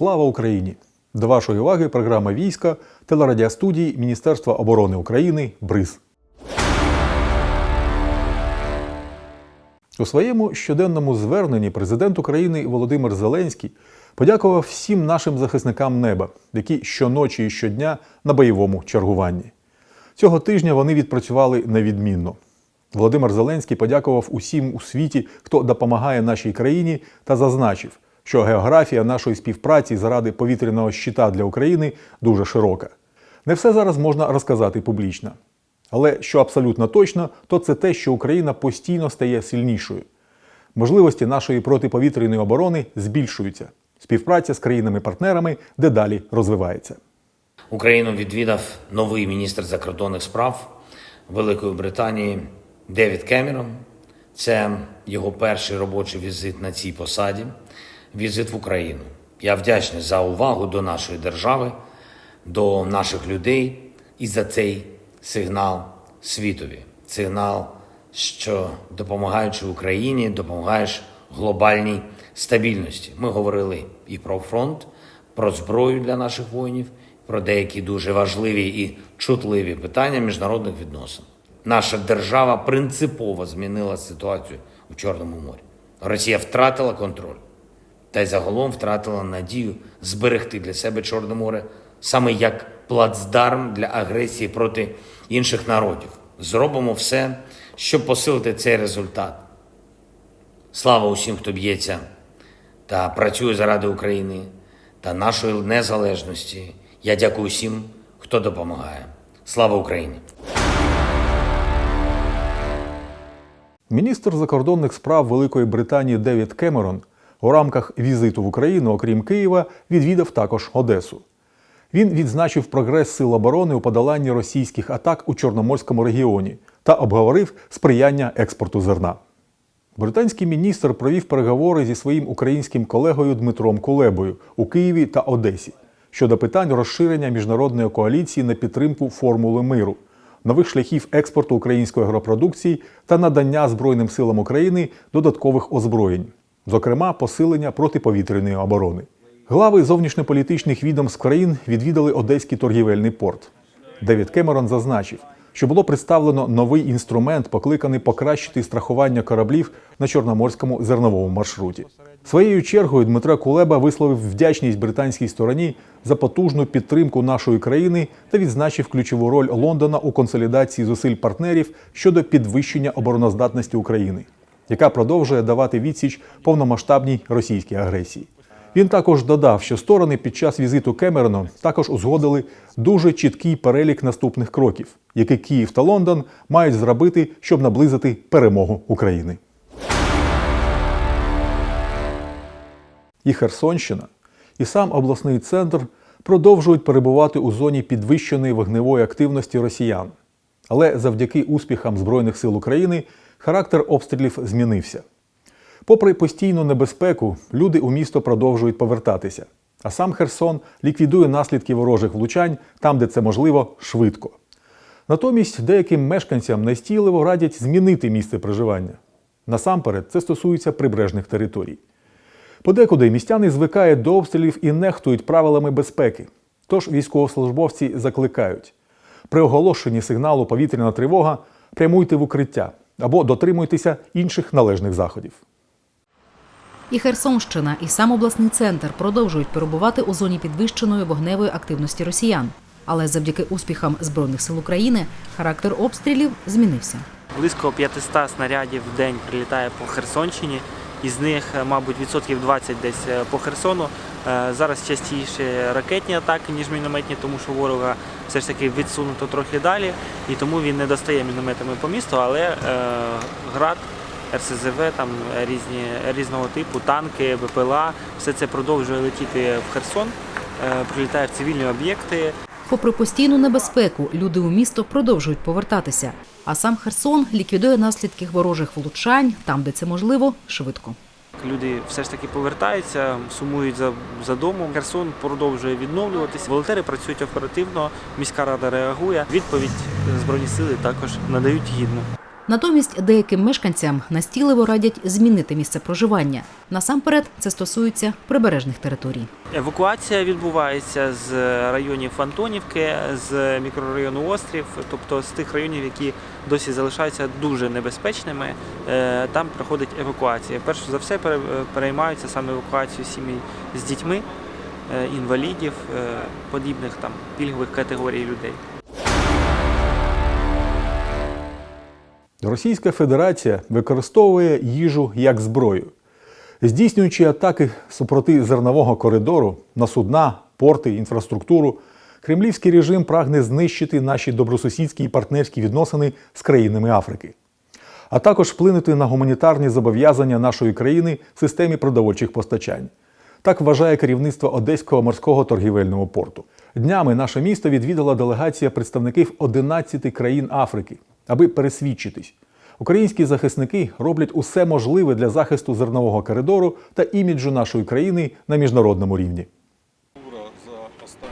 Слава Україні! До вашої уваги програма війська телерадіостудії Міністерства оборони України БРИЗ. У своєму щоденному зверненні президент України Володимир Зеленський подякував всім нашим захисникам неба, які щоночі і щодня на бойовому чергуванні. Цього тижня вони відпрацювали невідмінно. Володимир Зеленський подякував усім у світі, хто допомагає нашій країні, та зазначив, що географія нашої співпраці заради повітряного щита для України дуже широка. Не все зараз можна розказати публічно. Але що абсолютно точно, то це те, що Україна постійно стає сильнішою. Можливості нашої протиповітряної оборони збільшуються. Співпраця з країнами-партнерами дедалі розвивається. Україну відвідав новий міністр закордонних справ Великої Британії Девід Кемерон. Це його перший робочий візит на цій посаді, візит в Україну. Я вдячний за увагу до нашої держави, до наших людей і за цей сигнал світові. Сигнал, що допомагаючи Україні, допомагаєш глобальній стабільності. Ми говорили і про фронт, про зброю для наших воїнів, про деякі дуже важливі і чутливі питання міжнародних відносин. Наша держава принципово змінила ситуацію у Чорному морі. Росія втратила контроль та й загалом втратила надію зберегти для себе Чорне море саме як плацдарм для агресії проти інших народів. Зробимо все, щоб посилити цей результат. Слава усім, хто б'ється та працює заради України та нашої незалежності. Я дякую всім, хто допомагає. Слава Україні! Міністр закордонних справ Великої Британії Девід Кемерон у рамках візиту в Україну, окрім Києва, відвідав також Одесу. Він відзначив прогрес сил оборони у подоланні російських атак у Чорноморському регіоні та обговорив сприяння експорту зерна. Британський міністр провів переговори зі своїм українським колегою Дмитром Кулебою у Києві та Одесі щодо питань розширення міжнародної коаліції на підтримку формули миру, нових шляхів експорту української агропродукції та надання Збройним силам України додаткових озброєнь, зокрема посилення протиповітряної оборони. Глави зовнішньополітичних відомств країн відвідали Одеський торгівельний порт. Девід Кемерон зазначив, що було представлено новий інструмент, покликаний покращити страхування кораблів на чорноморському зерновому маршруті. Своєю чергою Дмитро Кулеба висловив вдячність британській стороні за потужну підтримку нашої країни та відзначив ключову роль Лондона у консолідації зусиль партнерів щодо підвищення обороноздатності України, яка продовжує давати відсіч повномасштабній російській агресії. Він також додав, що сторони під час візиту Кемерона також узгодили дуже чіткий перелік наступних кроків, які Київ та Лондон мають зробити, щоб наблизити перемогу України. І Херсонщина, і сам обласний центр продовжують перебувати у зоні підвищеної вогневої активності росіян. Але завдяки успіхам Збройних сил України характер обстрілів змінився. Попри постійну небезпеку, люди у місто продовжують повертатися. А сам Херсон ліквідує наслідки ворожих влучань там, де це можливо, швидко. Натомість деяким мешканцям настійливо радять змінити місце проживання. Насамперед, це стосується прибережних територій. Подекуди містяни звикають до обстрілів і нехтують правилами безпеки. Тож військовослужбовці закликають: при оголошенні сигналу повітряна тривога прямуйте в укриття або дотримуйтеся інших належних заходів. І Херсонщина, і сам обласний центр продовжують перебувати у зоні підвищеної вогневої активності росіян. Але завдяки успіхам збройних сил України характер обстрілів змінився. Близько 500 снарядів в день прилітає по Херсонщині. Із них, е, мабуть, відсотків 20 десь е, по Херсону. Е, Зараз частіше ракетні атаки, ніж мінометні, тому що ворога все ж таки відсунуто трохи далі, і тому він не достає мінометами по місту, але е, град, РСЗВ, там різні різного типу, танки, БПЛА, все це продовжує летіти в Херсон, е, прилітає в цивільні об'єкти. Попри постійну небезпеку, люди у місто продовжують повертатися. А сам Херсон ліквідує наслідки ворожих влучань там, де це можливо, швидко. Люди все ж таки повертаються, сумують за, за домом. Херсон продовжує відновлюватись. Волонтери працюють оперативно, міська рада реагує. Відповідь Збройні сили також надають гідно. Натомість деяким мешканцям настійливо радять змінити місце проживання. Насамперед, це стосується прибережних територій. Евакуація відбувається з районів Антонівки, з мікрорайону Острів, тобто з тих районів, які досі залишаються дуже небезпечними. Е, Там проходить евакуація. Перш за все пере- переймаються саме евакуацією сімей з дітьми, е, інвалідів, е, подібних там пільгових категорій людей. Російська Федерація використовує їжу як зброю, здійснюючи атаки супроти зернового коридору на судна, порти, інфраструктуру. Кремлівський режим прагне знищити наші добросусідські і партнерські відносини з країнами Африки, а також вплинути на гуманітарні зобов'язання нашої країни в системі продовольчих постачань. Так вважає керівництво Одеського морського торгівельного порту. Днями наше місто відвідала делегація представників 11 країн Африки, аби пересвідчитись. Українські захисники роблять усе можливе для захисту зернового коридору та іміджу нашої країни на міжнародному рівні.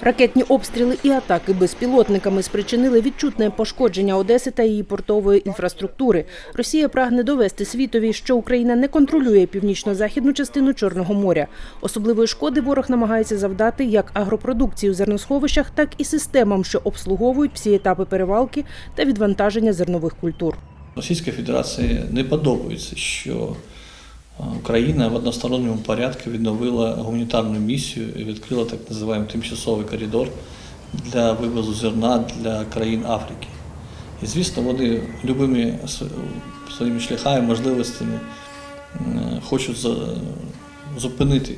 Ракетні обстріли і атаки безпілотниками спричинили відчутне пошкодження Одеси та її портової інфраструктури. Росія прагне довести світові, що Україна не контролює північно-західну частину Чорного моря. Особливої шкоди ворог намагається завдати як агропродукції у зерносховищах, так і системам, що обслуговують всі етапи перевалки та відвантаження зернових культур. Російській Федерації не подобається, що Україна в односторонньому порядку відновила гуманітарну місію і відкрила так називаємо тимчасовий коридор для вивозу зерна для країн Африки. І звісно, вони любими своїми шляхами, можливостями хочуть зупинити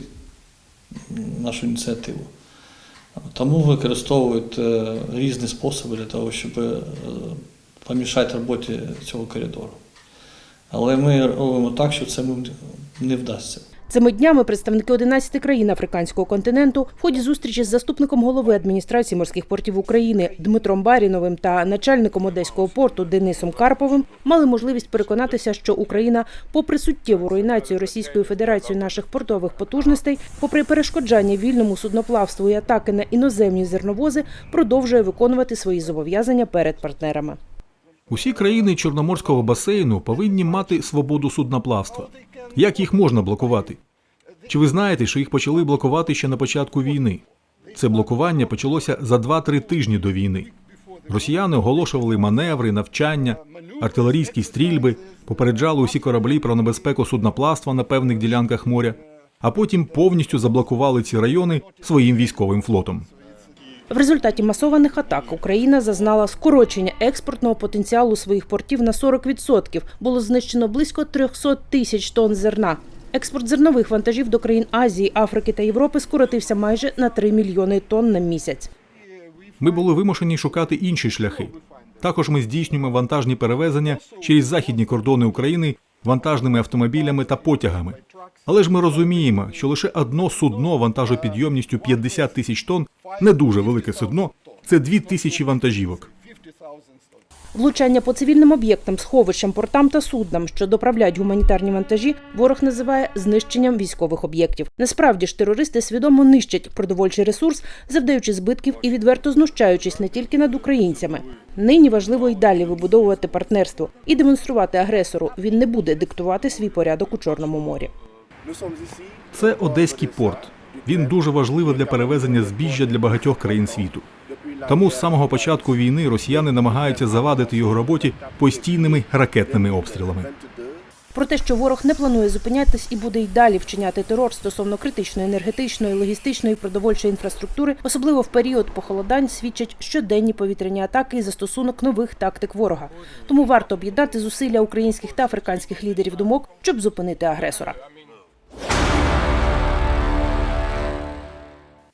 нашу ініціативу. Тому використовують е, різні способи для того, щоб е, помішати роботі цього коридору. Але ми робимо так, що це не вдасться. Цими днями представники 11 країн африканського континенту в ході зустрічі з заступником голови адміністрації морських портів України Дмитром Баріновим та начальником одеського порту Денисом Карповим мали можливість переконатися, що Україна, попри суттєву руйнацію Російською Федерацією наших портових потужностей, попри перешкоджання вільному судноплавству і атаки на іноземні зерновози, продовжує виконувати свої зобов'язання перед партнерами. Усі країни Чорноморського басейну повинні мати свободу судноплавства. Як їх можна блокувати? Чи ви знаєте, що їх почали блокувати ще на початку війни? Це блокування почалося за 2-3 тижні до війни. Росіяни оголошували маневри, навчання, артилерійські стрільби, попереджали усі кораблі про небезпеку судноплавства на певних ділянках моря, а потім повністю заблокували ці райони своїм військовим флотом. В результаті масованих атак Україна зазнала скорочення експортного потенціалу своїх портів на 40%. Було знищено близько 300 тисяч тонн зерна. Експорт зернових вантажів до країн Азії, Африки та Європи скоротився майже на 3 мільйони тонн на місяць. Ми були вимушені шукати інші шляхи. Також ми здійснюємо вантажні перевезення через західні кордони України вантажними автомобілями та потягами. Але ж ми розуміємо, що лише одно судно вантажопідйомністю 50 тисяч тонн не дуже велике судно. Це дві тисячі вантажівок. Влучання по цивільним об'єктам, сховищам, портам та суднам, що доправляють гуманітарні вантажі, ворог називає знищенням військових об'єктів. Насправді ж терористи свідомо нищать продовольчий ресурс, завдаючи збитків і відверто знущаючись не тільки над українцями. Нині важливо й далі вибудовувати партнерство і демонструвати агресору. Він не буде диктувати свій порядок у Чорному морі. Це Одеський порт. Він дуже важливий для перевезення збіжжя для багатьох країн світу. Тому з самого початку війни росіяни намагаються завадити його роботі постійними ракетними обстрілами. Про те, що ворог не планує зупинятись і буде й далі вчиняти терор стосовно критичної енергетичної, логістичної продовольчої інфраструктури, особливо в період похолодань, свідчать щоденні повітряні атаки і застосунок нових тактик ворога. Тому варто об'єднати зусилля українських та африканських лідерів думок, щоб зупинити агресора.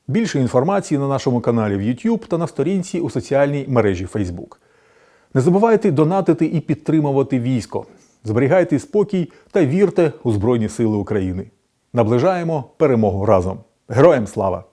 Більше інформації на нашому каналі в YouTube та на сторінці у соціальній мережі Facebook. Не забувайте донатити і підтримувати військо. Зберігайте спокій та вірте у Збройні Сили України. Наближаємо перемогу разом. Героям слава!